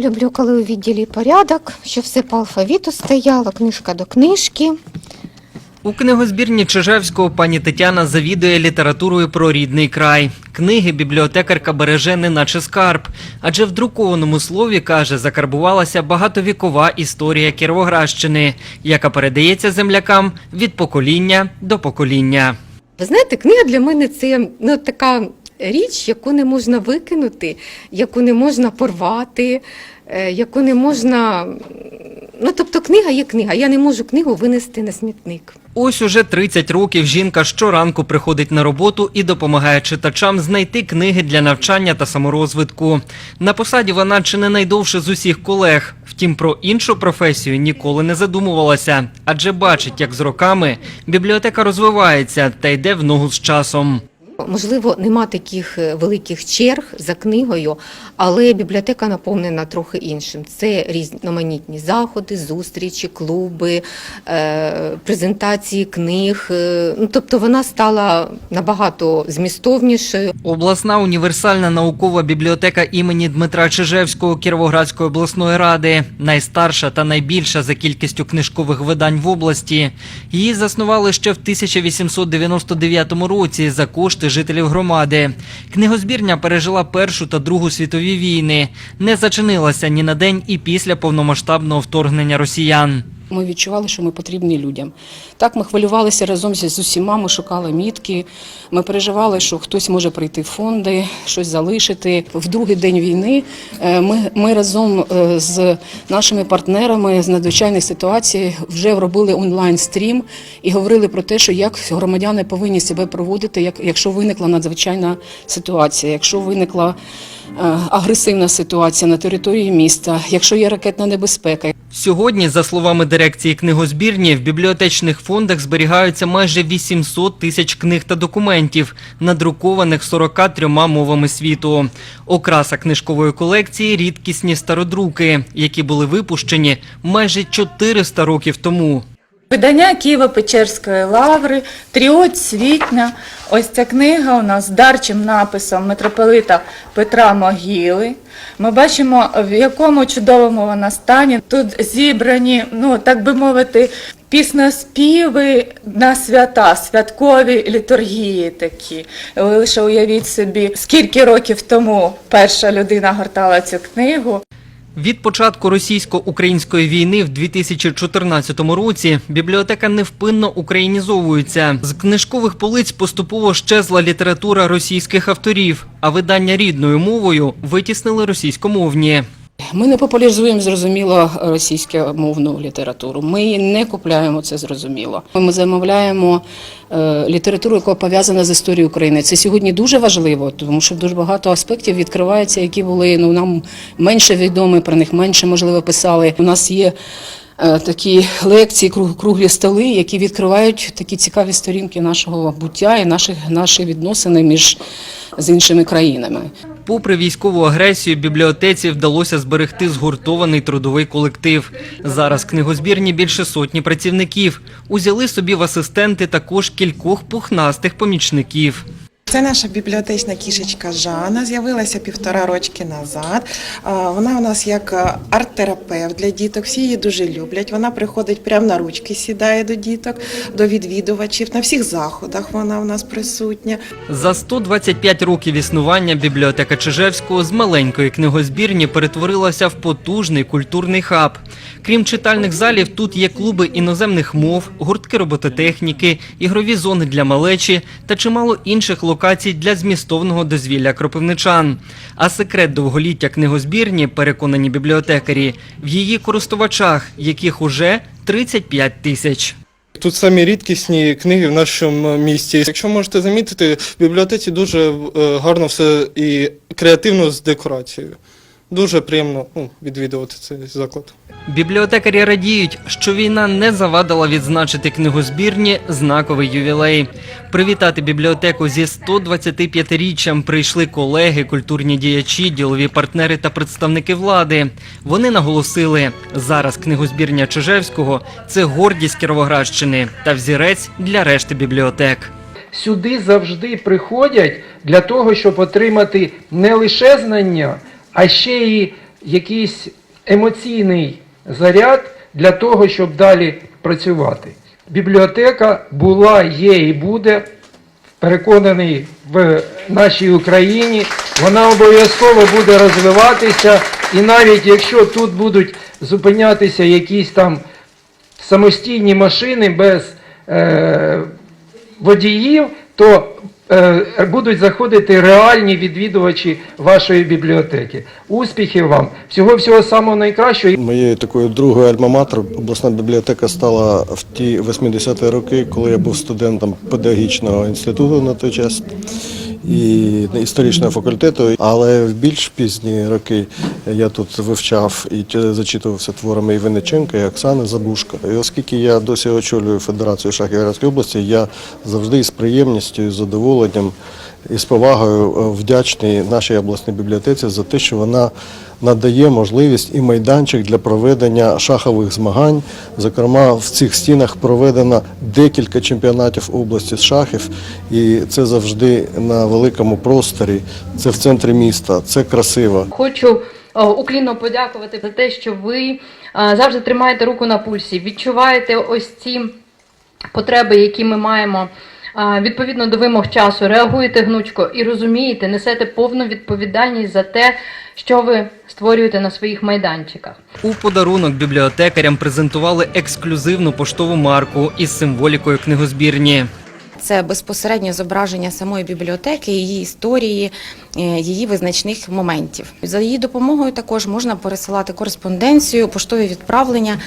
Люблю, коли у відділі порядок, що все по алфавіту стояло, книжка до книжки. У книгозбірні Чижевського пані Тетяна завідує літературою про рідний край. Книги бібліотекарка береже не наче скарб, адже в друкованому слові каже, закарбувалася багатовікова історія Кіровоградщини, яка передається землякам від покоління до покоління. Ви знаєте, книга для мене це ну, така річ, яку не можна викинути, яку не можна порвати, е, яку не можна. Ну, тобто, книга є книга. Я не можу книгу винести на смітник. Ось уже 30 років жінка щоранку приходить на роботу і допомагає читачам знайти книги для навчання та саморозвитку. На посаді вона чи не найдовше з усіх колег. Втім, про іншу професію ніколи не задумувалася, адже бачить, як з роками бібліотека розвивається та йде в ногу з часом. Можливо, нема таких е, великих черг за книгою, але бібліотека наповнена трохи іншим. Це різноманітні заходи, зустрічі, клуби, е, презентації книг. е, Ну, тобто вона стала набагато змістовнішою. Обласна універсальна наукова бібліотека імені Дмитра Чижевського Кіровоградської обласної ради, найстарша та найбільша за кількістю книжкових видань в області. Її заснували ще в 1899 році за кошти жителів громади. Книгозбірня пережила Першу та Другу світові війни, не зачинилася ні на день і після повномасштабного вторгнення росіян. Ми відчували, що ми потрібні людям. Так ми хвилювалися разом з усіма, ми шукали мітки. Ми переживали, що хтось може прийти в фонди, щось залишити. В другий день війни е, ми, ми разом е, з нашими партнерами з надзвичайних ситуацій вже робили онлайн-стрім і говорили про те, що як громадяни повинні себе проводити, як, якщо виникла надзвичайна ситуація, якщо виникла агресивна ситуація на території міста, якщо є ракетна небезпека. Сьогодні, за словами дирекції книгозбірні, в бібліотечних фондах зберігаються майже 800 тисяч книг та документів, надрукованих 43 мовами світу. Окраса книжкової колекції рідкісні стародруки, які були випущені майже 400 років тому. Видання Києво-Печерської лаври, Тріот Світня. Ось ця книга у нас з дарчим написом митрополита Петра Могили. Ми бачимо, в якому чудовому вона стані. Тут зібрані, ну так би мовити, пісноспіви на свята, святкові літургії такі. Ви лише уявіть собі, скільки років тому перша людина гортала цю книгу. Від початку російсько-української війни в 2014 році бібліотека невпинно українізовується. З книжкових полиць поступово щезла література російських авторів, а видання рідною мовою витіснили російськомовні. Ми не популяризуємо зрозуміло російськомовну літературу. Ми не купляємо це зрозуміло. Ми замовляємо е, літературу, яка пов'язана з історією України. Це сьогодні дуже важливо, тому що дуже багато аспектів відкривається, які були ну нам менше відомі, про них менше можливо писали. У нас є. Е, Такі лекції, круг- круглі столи, які відкривають такі цікаві сторінки нашого буття і наших наші відносини між з іншими країнами. Попри військову агресію, бібліотеці вдалося зберегти згуртований трудовий колектив. Зараз книгозбірні більше сотні працівників. Узяли собі в асистенти також кількох пухнастих помічників. Це наша бібліотечна кішечка Жанна, з'явилася півтора рочки назад. Вона у нас як арт-терапевт для діток, всі її дуже люблять. Вона приходить прямо на ручки, сідає до діток, до відвідувачів. На всіх заходах вона у нас присутня. За 125 років існування бібліотека Чижевського з маленької книгозбірні перетворилася в потужний культурний хаб. Крім читальних залів, тут є клуби іноземних мов, гуртки робототехніки, ігрові зони для малечі та чимало інших локацій для змістовного дозвілля кропивничан. А секрет довголіття книгозбірні, переконані бібліотекарі, в її користувачах, яких уже 35 тисяч. Тут самі рідкісні книги в нашому місті. Якщо можете замітити, в бібліотеці дуже е, гарно все і креативно з декорацією. Дуже приємно ну, відвідувати цей заклад. Бібліотекарі радіють, що війна не завадила відзначити книгозбірні знаковий ювілей. Привітати бібліотеку зі 125-річчям прийшли колеги, культурні діячі, ділові партнери та представники влади. Вони наголосили, зараз книгозбірня Чижевського це гордість Кіровоградщини та взірець для решти бібліотек. сюди завжди приходять для того, щоб отримати не лише знання, а ще й якийсь емоційний заряд для того, щоб далі працювати. Бібліотека була, є і буде. Переконаний в нашій Україні, вона обов'язково буде розвиватися, і навіть якщо тут будуть зупинятися якісь там самостійні машини без е, водіїв, то будуть заходити реальні відвідувачі вашої бібліотеки. Успіхів вам! Всього всього самого найкращого. Моєю такою другою альма-матер обласна бібліотека стала в ті 80-ті роки, коли я був студентом педагогічного інституту на той час і історичного факультету. Але в більш пізні роки я тут вивчав і зачитувався творами і Винниченка, і Оксани Забушка. І оскільки я досі очолюю Федерацію Шахівської області, я завжди з приємністю і задоволенням і з повагою е, вдячний нашій обласній бібліотеці за те, що вона надає можливість і майданчик для проведення шахових змагань. Зокрема, в цих стінах проведено декілька чемпіонатів області з шахів, і це завжди на великому просторі. Це в центрі міста, це красиво. Хочу уклінно подякувати за те, що ви завжди тримаєте руку на пульсі, відчуваєте ось ці потреби, які ми маємо. Відповідно до вимог часу, реагуєте гнучко і розумієте, несете повну відповідальність за те, що ви створюєте на своїх майданчиках. У подарунок бібліотекарям презентували ексклюзивну поштову марку із символікою книгозбірні. Це безпосереднє зображення самої бібліотеки, її історії, е, її визначних моментів. За її допомогою також можна пересилати кореспонденцію, поштові відправлення,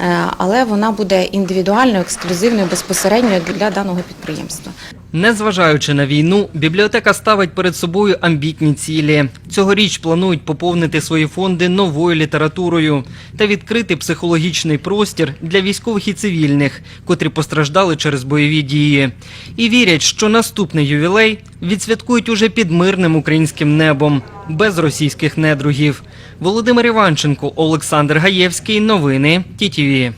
е, але вона буде індивідуальною, ексклюзивною, безпосередньо для даного підприємства. Незважаючи на війну, бібліотека ставить перед собою амбітні цілі. Цьогоріч планують поповнити свої фонди новою літературою та відкрити психологічний простір для військових і цивільних, котрі постраждали через бойові дії. І вірять, що наступний ювілей відсвяткують уже під мирним українським небом, без російських недругів. Володимир Іванченко, Олександр Гаєвський. Новини ТІТІВІ.